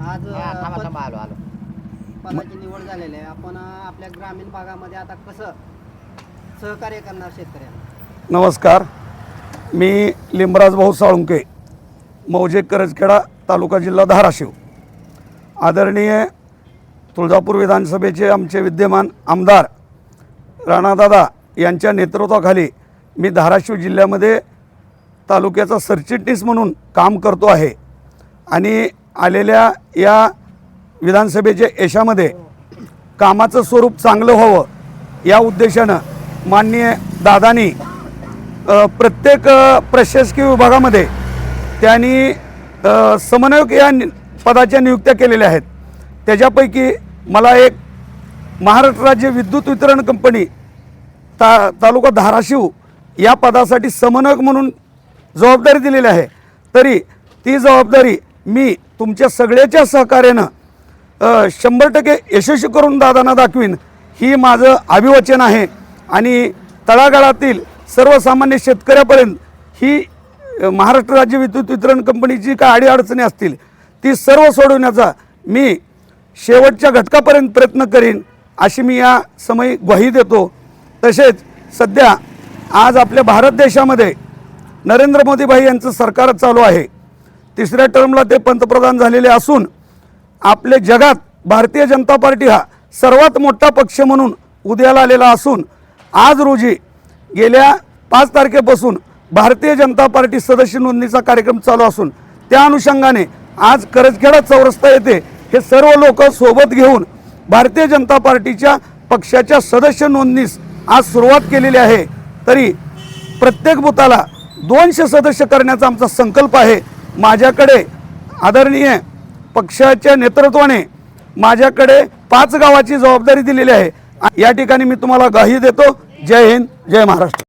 आज हा, थांबा थांबा आलो आलो. पदाची निवड झालेली आहे. आपण अ, आपल्या ग्रामीण भागामध्ये आता कसं सहकार्य करणार शेतकऱ्यांना? नमस्कार. मी लिंबराज भाऊ साळुंके मौजे करजखेडा तालुका जिल्हा धाराशिव. आदरणीय तुळजापूर विधानसभेचे आमचे विद्यमान आमदार राणादादा यांच्या नेतृत्वाखाली मी धाराशिव जिल्ह्यामध्ये तालुक्याचा सरचिटणीस म्हणून काम करतो आहे. आणि आलेल्या या विधानसभेच्या यशामध्ये कामाचं स्वरूप चांगलं व्हावं या उद्देशानं माननीय दादानी प्रत्येक प्रशासकीय विभागामध्ये त्यांनी समन्वयक या नि- पदाच्या नियुक्त्या केलेल्या आहेत. त्याच्यापैकी मला एक महाराष्ट्र राज्य विद्युत वितरण कंपनी ता तालुका धाराशिव या पदासाठी समन्वयक म्हणून जबाबदारी दिलेली आहे. तरी ती जबाबदारी मी तुमच्या सगळ्याच्या सहकार्यानं शंभर टक्के यशस्वी करून दादांना दाखवीन. ही माझं अभिवचन आहे. आणि तळागाळातील सर्वसामान्य शेतकऱ्यापर्यंत ही महाराष्ट्र राज्य विद्युत वितरण कंपनीची काय अडीअडचणी असतील ती सर्व सोडवण्याचा मी शेवटच्या घटकापर्यंत प्रयत्न करीन अशी मी या समय ग्वाही देतो. तसेच सध्या आज आपल्या भारत देशामध्ये नरेंद्र मोदी भाई यांचं सरकार चालू आहे. तिसऱ्या टर्मला ते पंतप्रधान झालेले असून आपले जगात भारतीय जनता पार्टी हा सर्वात मोठा पक्ष म्हणून उदयाला आलेला असून आज रोजी गेल्या पाच तारखेपासून भारतीय जनता पार्टी सदस्य नोंदणीचा कार्यक्रम चालू असून त्या अनुषंगाने आज करजखेडा चौरस्ता येथे हे सर्व लोक सोबत घेऊन भारतीय जनता पार्टीच्या पक्षाच्या सदस्य नोंदणीस आज सुरुवात केलेली आहे. तरी प्रत्येक बुथाला दोनशे सदस्य करण्याचा आमचा संकल्प आहे. माझ्याकडे आदरणीय पक्षाच्या नेतृत्वाने माझ्याकडे पाच गावाची जबाबदारी दिलेली आहे. या ठिकाणी मी तुम्हाला ग्वाही देतो. जय हिंद जय महाराष्ट्र.